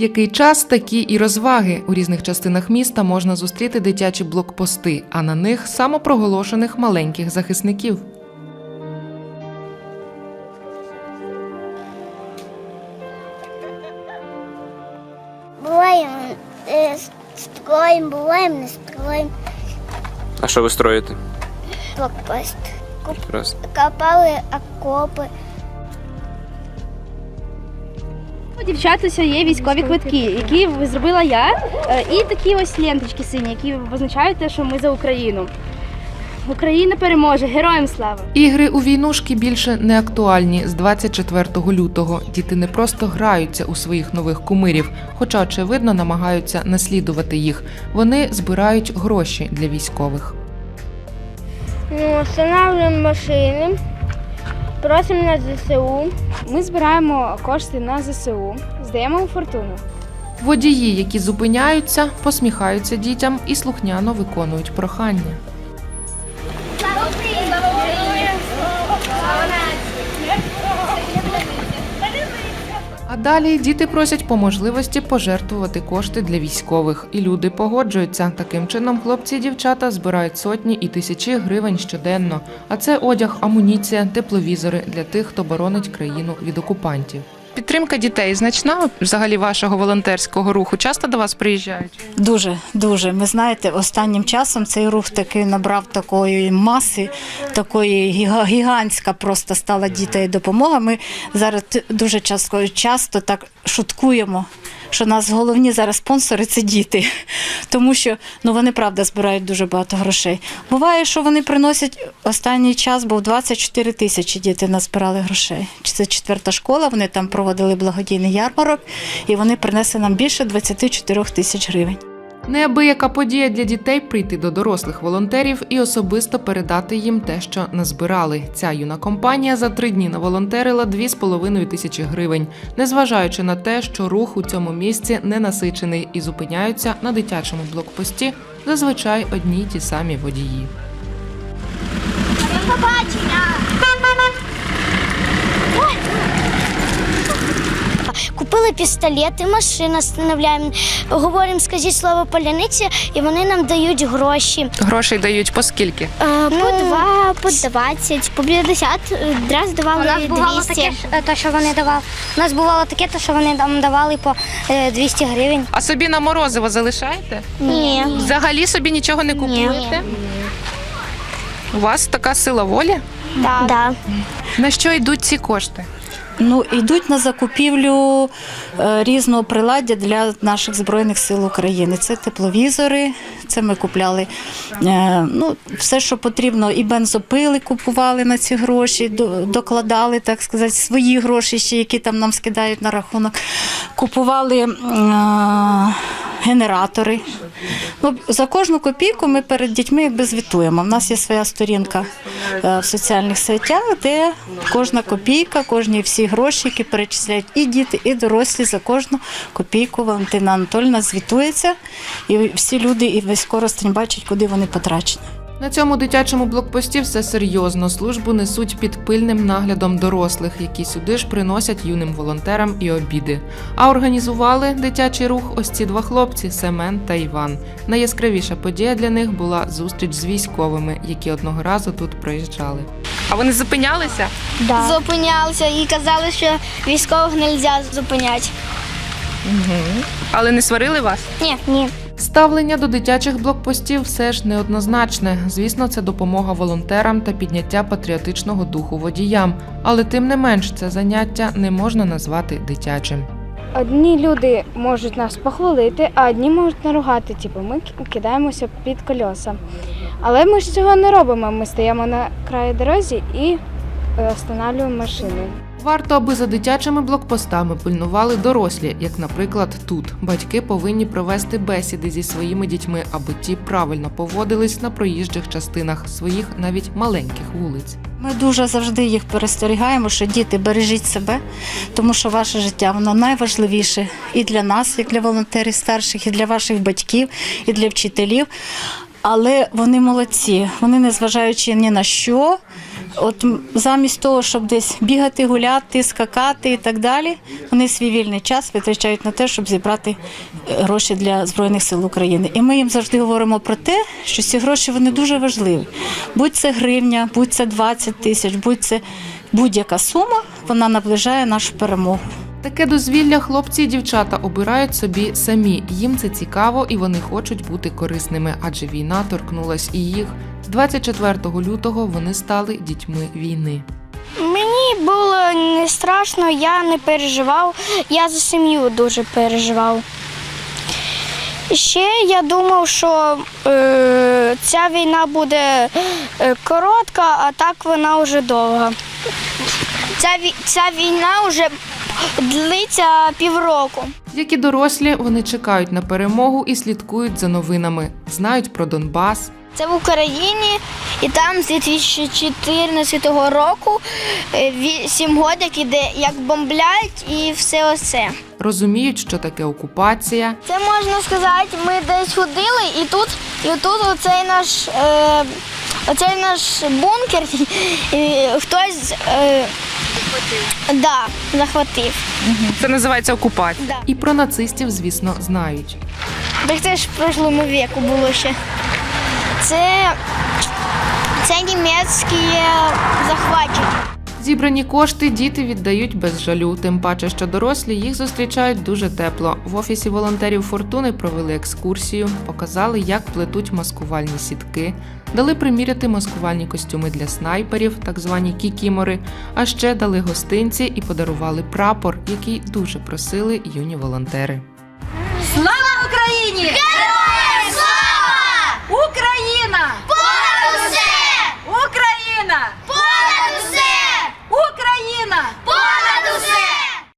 Який час, такі і розваги. У різних частинах міста можна зустріти дитячі блокпости, а на них самопроголошених маленьких захисників. Буваємо е, строїм, буваємо не строїм. А що ви строїте? Блокпост. Раз. Копали окопи. У дівчат ось є військові квитки, які зробила я, е, і такі ось ленточки сині, які позначають те, що ми за Україну. Україна переможе, героям слава! Ігри у війнушки більше не актуальні з 24 лютого. Діти не просто граються у своїх нових кумирів, хоча очевидно намагаються наслідувати їх. Вони збирають гроші для військових. Ну, встановлюємо машини. Просимо на ЗСУ. Ми збираємо кошти на ЗСУ, здаємо у фортуну. Водії, які зупиняються, посміхаються дітям і слухняно виконують прохання. А далі діти просять по можливості пожертвувати кошти для військових, і люди погоджуються. Таким чином, хлопці і дівчата збирають сотні і тисячі гривень щоденно. А це одяг, амуніція, тепловізори для тих, хто боронить країну від окупантів. Підтримка дітей значна взагалі вашого волонтерського руху. Часто до вас приїжджають? Дуже, дуже. Ми знаєте, останнім часом цей рух таки набрав такої маси, такої гіга- гігантська просто стала дітей допомога. Ми зараз дуже часто, часто так шуткуємо. Що нас головні зараз спонсори це діти, тому що ну вони правда збирають дуже багато грошей. Буває, що вони приносять останній час, був 24 тисячі діти назбирали грошей. Це четверта школа. Вони там проводили благодійний ярмарок, і вони принесли нам більше 24 тисяч гривень. Неабияка подія для дітей прийти до дорослих волонтерів і особисто передати їм те, що назбирали. Ця юна компанія за три дні наволонтерила 2,5 тисячі гривень, незважаючи на те, що рух у цьому місці не насичений і зупиняються на дитячому блокпості зазвичай одні й ті самі водії. Купили пістолети, машину встановляємо. Говоримо, скажіть слово поляниці, і вони нам дають гроші. Грошей дають по скільки? Е, по два, по двадцять, по 50, е, раз У нас бувало 200. таке, ж, е, то, що вони давали. У нас бувало таке, то, що вони нам давали по е, 200 гривень. А собі на морозиво залишаєте? Ні. Взагалі собі нічого не купуєте? У вас така сила волі? Да. Да. На що йдуть ці кошти? Ну, йдуть на закупівлю е, різного приладдя для наших збройних сил України. Це тепловізори, це ми купляли е, ну, все, що потрібно, і бензопили купували на ці гроші, докладали, так сказати, свої гроші, ще, які там нам скидають на рахунок. Купували е, генератори. Ну, за кожну копійку ми перед дітьми якби звітуємо. У нас є своя сторінка е, в соціальних сетях, де кожна копійка, кожні всі гроші, які перечисляють і діти, і дорослі за кожну копійку Валентина Анатольна звітується, і всі люди і весь коростень бачать, куди вони потрачені. На цьому дитячому блокпості все серйозно. Службу несуть під пильним наглядом дорослих, які сюди ж приносять юним волонтерам і обіди. А організували дитячий рух ось ці два хлопці Семен та Іван. Найяскравіша подія для них була зустріч з військовими, які одного разу тут проїжджали. А вони зупинялися? Зупинялися і казали, що військових не можна зупиняти. Але не сварили вас? Ні. Ні. Ставлення до дитячих блокпостів все ж неоднозначне. Звісно, це допомога волонтерам та підняття патріотичного духу водіям. Але тим не менш, це заняття не можна назвати дитячим. Одні люди можуть нас похвалити, а одні можуть наругати, типу ми кидаємося під кольоса. Але ми ж цього не робимо. Ми стоїмо на краї дорозі і е, встановлюємо машини. Варто, аби за дитячими блокпостами пильнували дорослі, як, наприклад, тут. Батьки повинні провести бесіди зі своїми дітьми, аби ті правильно поводились на проїжджих частинах своїх навіть маленьких вулиць. Ми дуже завжди їх перестерігаємо, що діти бережіть себе, тому що ваше життя воно найважливіше і для нас, як для волонтерів старших, і для ваших батьків, і для вчителів. Але вони молодці. Вони, незважаючи ні на що, От замість того, щоб десь бігати, гуляти, скакати і так далі, вони свій вільний час витрачають на те, щоб зібрати е, гроші для Збройних сил України. І ми їм завжди говоримо про те, що ці гроші вони дуже важливі. Будь це гривня, будь це 20 тисяч, будь це будь-яка сума, вона наближає нашу перемогу. Таке дозвілля хлопці і дівчата обирають собі самі. Їм це цікаво і вони хочуть бути корисними, адже війна торкнулась і їх. 24 лютого вони стали дітьми війни. Мені було не страшно, я не переживав. Я за сім'ю дуже переживав. Ще я думав, що е, ця війна буде е, коротка, а так вона вже довга. Ця, ця війна вже длиться півроку. Як і дорослі, вони чекають на перемогу і слідкують за новинами, знають про Донбас, Це в Україні, і там з 2014 року е, вісім років іде, як бомблять і все оце. розуміють, що таке окупація, Це можна сказати, ми десь ходили, і тут, і тут оцей наш, е, оцей наш бункер е, хтось е, да, захватив. це називається окупація. Да. І про нацистів, звісно, знають. Так це ж в прошлому віку було ще. Це, це німецькі захватчики. Зібрані кошти діти віддають без жалю, тим паче, що дорослі їх зустрічають дуже тепло. В офісі волонтерів Фортуни провели екскурсію, показали, як плетуть маскувальні сітки, дали приміряти маскувальні костюми для снайперів, так звані кікімори. А ще дали гостинці і подарували прапор, який дуже просили юні волонтери. Слава Україні! Героям слава! Україна! Понад усе! Україна!